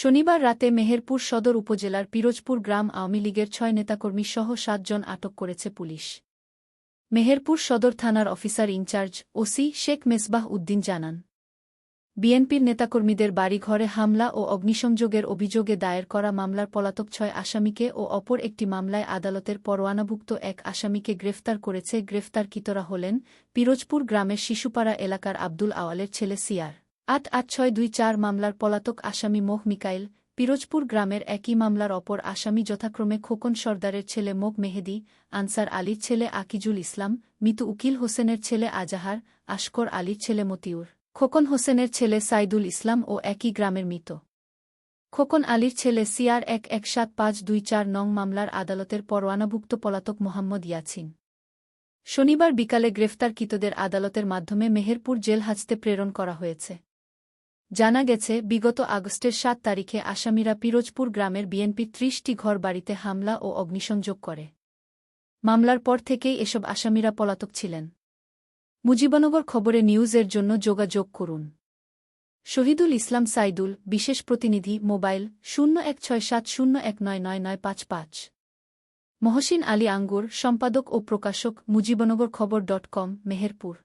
শনিবার রাতে মেহেরপুর সদর উপজেলার পিরোজপুর গ্রাম আওয়ামী লীগের ছয় নেতাকর্মী সহ সাতজন আটক করেছে পুলিশ। মেহেরপুর সদর থানার officer in charge OC Sheikh Mesbah Uddin জানান, বিএনপির নেতাকর্মীদের বাড়িঘরে হামলা ও অগ্নিসংযোগের অভিযোগে দায়ের করা মামলার পলাতক ছয় আসামিকে ও অপর একটি মামলায় আদালতের পরোয়ানাভুক্ত এক আসামিকে গ্রেফতার করেছে গ্রেফতারকৃতরা হলেন পিরোজপুর গ্রামের শিশুপাড়া এলাকার আব্দুল আওয়ালের ছেলে সিয়ার। আট আট ছয় দুই চার মামলার পলাতক আসামি মোহ মিকাইল, পিরোজপুর গ্রামের একই মামলার অপর আসামি যথাক্রমে খোকন সর্দারের ছেলে মোগ মেহেদি, আনসার আলীর ছেলে আকিজুল ইসলাম, মিতু উকিল হোসেনের ছেলে আজাহার, আশকর আলীর ছেলে মতিউর। খোকন হোসেনের ছেলে সাইদুল ইসলাম ও একই গ্রামের মৃত। খোকন আলীর ছেলে সিআর এক এক সাত পাঁচ দুই চার নং মামলার আদালতের পরোয়ানাভুক্ত পলাতক মোহাম্মদ ইয়াছিন। শনিবার বিকালে গ্রেফতারকৃতদের আদালতের মাধ্যমে মেহেরপুর জেল হাজতে প্রেরণ করা হয়েছে। জানা গেছে, বিগত আগস্টের সাত তারিখে আসামিরা পিরোজপুর গ্রামের বিএনপি ত্রিশটি ঘর বাড়িতে হামলা ও অগ্নিসংযোগ করে। মামলার পর থেকেই এসব আসামিরা পলাতক ছিলেন। মুজিবনগর খবরে নিউজের জন্য যোগাযোগ করুন। শহীদুল ইসলাম সাইদুল, বিশেষ প্রতিনিধি, মোবাইল শূন্য এক ছয় সাত শূন্য এক নয় নয় নয় পাঁচ পাঁচ। মহসিন আলী আঙ্গুর, সম্পাদক ও প্রকাশক, মুজিবনগর খবর ডট কম, মেহেরপুর।